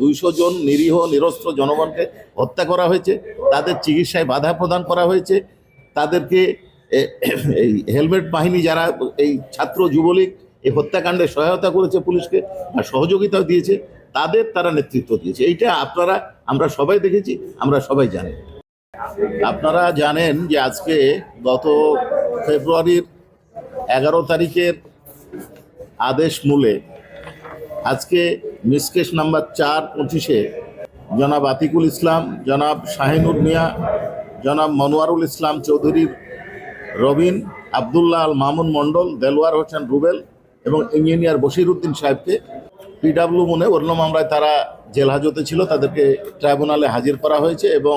দুইশো জন নিরীহ, নিরস্ত্র জনগণকে হত্যা করা হয়েছে, তাদের চিকিৎসায় বাধা প্রদান করা হয়েছে, তাদেরকে এই হেলমেট বাহিনী যারা, এই ছাত্র, যুবলীগ, এই হত্যাকাণ্ডে সহায়তা করেছে পুলিশকে আর সহযোগিতাও দিয়েছে, তাদের তারা নেতৃত্ব দিয়েছে। এইটা আপনারা, আমরা সবাই দেখেছি, আমরা সবাই জানি। আপনারা জানেন যে আজকে গত ফেব্রুয়ারির এগারো তারিখের আদেশ মূলে আজকে মিসকেশ নাম্বার চার পঁচিশে জনাব আতিকুল ইসলাম, জনাব শাহিনুর মিয়া, জনাব মনোয়ারুল ইসলাম চৌধুরীর রবিন, আবদুল্লাহ আল মামুন মণ্ডল, দেলোয়ার হোসেন রুবেল এবং ইঞ্জিনিয়ার বশির উদ্দিন সাহেবকে পিডাব্লিউ মনে অন্য মামলায় তারা জেল হাজতে ছিল, তাদেরকে ট্রাইব্যুনালে হাজির করা হয়েছে এবং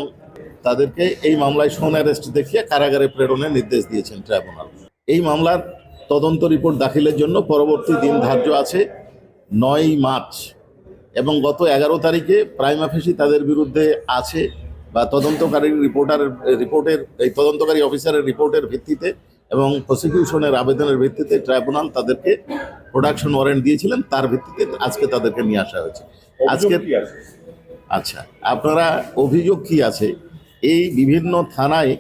তাদেরকে এই মামলায় সোন অ্যারেস্ট দেখিয়ে কারাগারে প্রেরণের নির্দেশ দিয়েছেন ট্রাইব্যুনাল। এই মামলার তদন্ত রিপোর্ট দাখিলের জন্য পরবর্তী দিন ধার্য আছে। নয় মার্চ এবং গত এগারো তারিখে প্রাইম অফিসই তাদের বিরুদ্ধে আছে বা তদন্তকারী রিপোর্টার রিপোর্টের এই তদন্তকারী অফিসারের রিপোর্টের ভিত্তিতে এবং প্রসিকিউশনের আবেদনের ভিত্তিতে ট্রাইব্যুনাল তাদেরকে প্রোডাকশন ওয়ারেন্ট দিয়েছিলেন তার ভিত্তিতে আজকে তাদেরকে নিয়ে আসা হয়েছে। আজকে আচ্ছা আপনারা অভিযোগ কি আছে? এই বিভিন্ন থানায়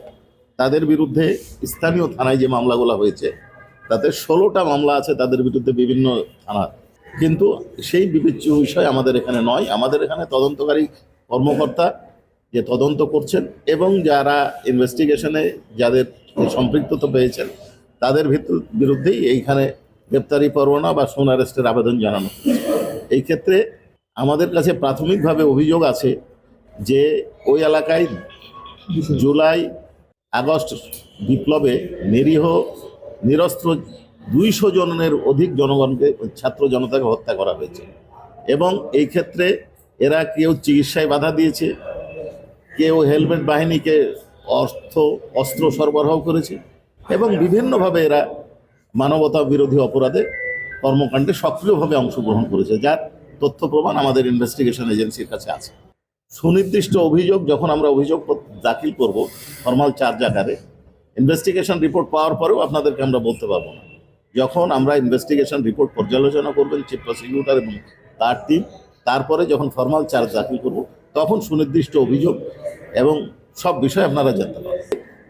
তাদের বিরুদ্ধে স্থানীয় থানায় যে মামলাগুলো হয়েছে তাতে ষোলোটা মামলা আছে তাদের বিরুদ্ধে বিভিন্ন থানা কিন্তু সেই বিবেচ্য বিষয় আমাদের এখানে নয়। আমাদের এখানে তদন্তকারী কর্মকর্তা যে তদন্ত করছেন এবং যারা ইনভেস্টিগেশনে যাদের সম্পৃক্ততা পেয়েছেন, তাদের ভিতর- বিরুদ্ধেই এইখানে গ্রেপ্তারি পরোয়ানা বা সোন অ্যারেস্টের আবেদন জানানো এই ক্ষেত্রে আমাদের কাছে প্রাথমিকভাবে অভিযোগ আছে যে ওই এলাকায় জুলাই আগস্ট বিপ্লবে নিরীহ, নিরস্ত্র দুইশো জনের অধিক জনগণকে ছাত্র জনতাকে হত্যা করা হয়েছে। এবং এই ক্ষেত্রে এরা কেউ চিকিৎসায় বাধা দিয়েছে, কেউ হেলমেট বাহিনীকে অর্থ, অস্ত্র সরবরাহ করেছে এবং বিভিন্নভাবে এরা মানবতা বিরোধী অপরাধে কর্মকাণ্ডে সক্রিয়ভাবে অংশগ্রহণ করেছে, যার তথ্য প্রমাণ আমাদের ইনভেস্টিগেশন এজেন্সির কাছে আছে। সুনির্দিষ্ট অভিযোগ, যখন আমরা অভিযোগ দাখিল করব ফর্মাল চার্জ আকারে ইনভেস্টিগেশন রিপোর্ট পাওয়ার পরেও আপনাদেরকে আমরা বলতে পারব না। যখন আমরা ইনভেস্টিগেশন রিপোর্ট পর্যালোচনা করবেন চিফ প্রসিকিউটর এবং তার টিম তারপরে যখন ফর্মাল চার্জ দাখিল করব, তখন সুনির্দিষ্ট অভিযোগ এবং সব বিষয় আপনারা জানতে পারবেন।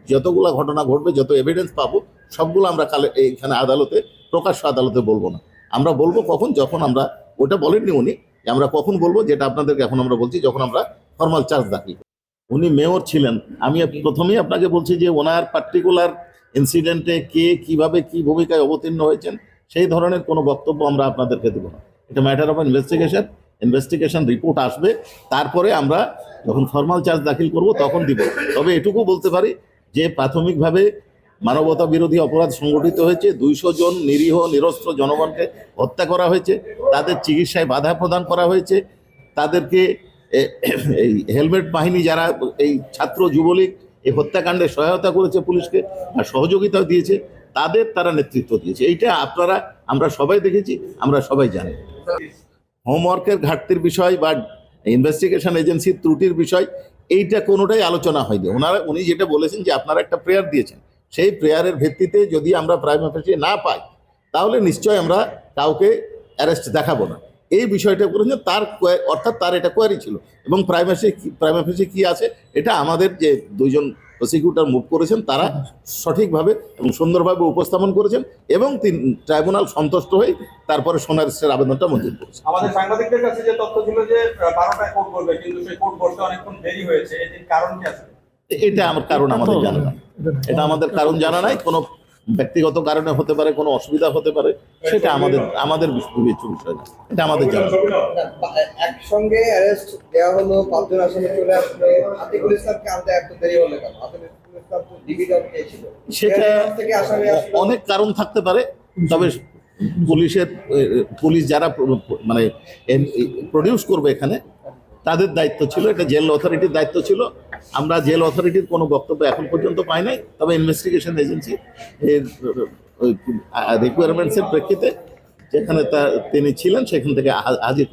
যতগুলো ঘটনা ঘটবে, যত এভিডেন্স পাবো, সবগুলো আমরা কালে এইখানে আদালতে, প্রকাশ্য আদালতে বলব না। আমরা বলব কখন, যখন আমরা, ওটা বলেননি উনি আমরা কখন বলব, যেটা আপনাদেরকে এখন আমরা বলছি, যখন আমরা ফর্মাল চার্জ দাখিল উনি মেয়র ছিলেন। আমি প্রথমেই আপনাকে বলছি যে ওনার পার্টিকুলার ইনসিডেন্টে কে কীভাবে কি ভূমিকায় অবতীর্ণ হয়েছেন, সেই ধরনের কোনো বক্তব্য আমরা আপনাদেরকে দেবো না। এটা matter of investigation investigation report আসবে, তারপরে আমরা যখন ফর্মাল চার্জ দাখিল করব তখন দিব। তবে এটুকু বলতে পারি যে প্রাথমিকভাবে মানবতা বিরোধী অপরাধ সংগঠিত হয়েছে, দুইশো জন নিরীহ, নিরস্ত্র জনগণকে হত্যা করা হয়েছে, তাদের চিকিৎসায় বাধা প্রদান করা হয়েছে, তাদেরকে এই হেলমেট বাহিনী যারা, এই ছাত্র যুবলীগ এই হত্যাকাণ্ডে সহায়তা করেছে পুলিশকে আর সহযোগিতাও দিয়েছে, তাদের তারা নেতৃত্ব দিয়েছে। এইটা আপনারা, আমরা সবাই দেখেছি, আমরা সবাই জানি। হোমওয়ার্কের ঘাটতির বিষয় বা ইনভেস্টিগেশন এজেন্সির ত্রুটির বিষয়, এইটা কোনোটাই আলোচনা হয়নি। ওনারা, উনি যেটা বলেছেন যে আপনারা একটা প্রেয়ার দিয়েছেন। সেই প্রেয়ারের ভিত্তিতে যদি আমরা প্রাইম অফিসে না পাই, তাহলে নিশ্চয় আমরা কাউকে অ্যারেস্ট দেখাবো না। এই বিষয়টা করেছেন তার অর্থাৎ তার এটা কোয়ারি ছিল। এবং প্রাইমাসি প্রাইম অফিসে কি আছে এটা আমাদের যে দুইজন প্রসিকিউটর মুভ করেছেন তারা সঠিকভাবে এবং সুন্দরভাবে উপস্থাপন করেছেন এবং তিন ট্রাইব্যুনাল সন্তুষ্ট হয়ে তারপরে সোনার স্টের আবেদনটা মঞ্জুর করেছে আমাদের সাংবাদিকদের কাছে যে তথ্য ছিল যে বারোটায় কোর্ট করবে কিন্তু সেই কোর্ট বসতে অনেকক্ষণ দেরি হয়েছে। এটির কারণ কি আছে? এটা আমার কারণ আমাদের জানা নাই। এটা আমাদের কারণ জানা নাই কোনো ব্যক্তিগত কারণে হতে পারে কোনো অসুবিধা হতে পারে সেটা আমাদের আমাদের বিবেচ্য বিষয় না। এটা আমাদের জানা। একসঙ্গে অ্যারেস্ট দেওয়া হলো পাঁচজন আসামি চলে আসলো আতিকুল ইসলামকে আনতে এত দেরি হলো কেন? সেটা আসলো অনেক কারণ থাকতে পারে তবে পুলিশের পুলিশ যারা মানে প্রডিউস করবে এখানে তাদের দায়িত্ব ছিল এটা জেল অথরিটির দায়িত্ব ছিল আমরা জেল অথরিটির কোনো বক্তব্য এখন পর্যন্ত পাই নাই, তবে ইনভেস্টিগেশন এজেন্সি এর রিকোয়ারমেন্টসের প্রেক্ষিতে যেখানে তিনি ছিলেন, সেখান থেকে হাজির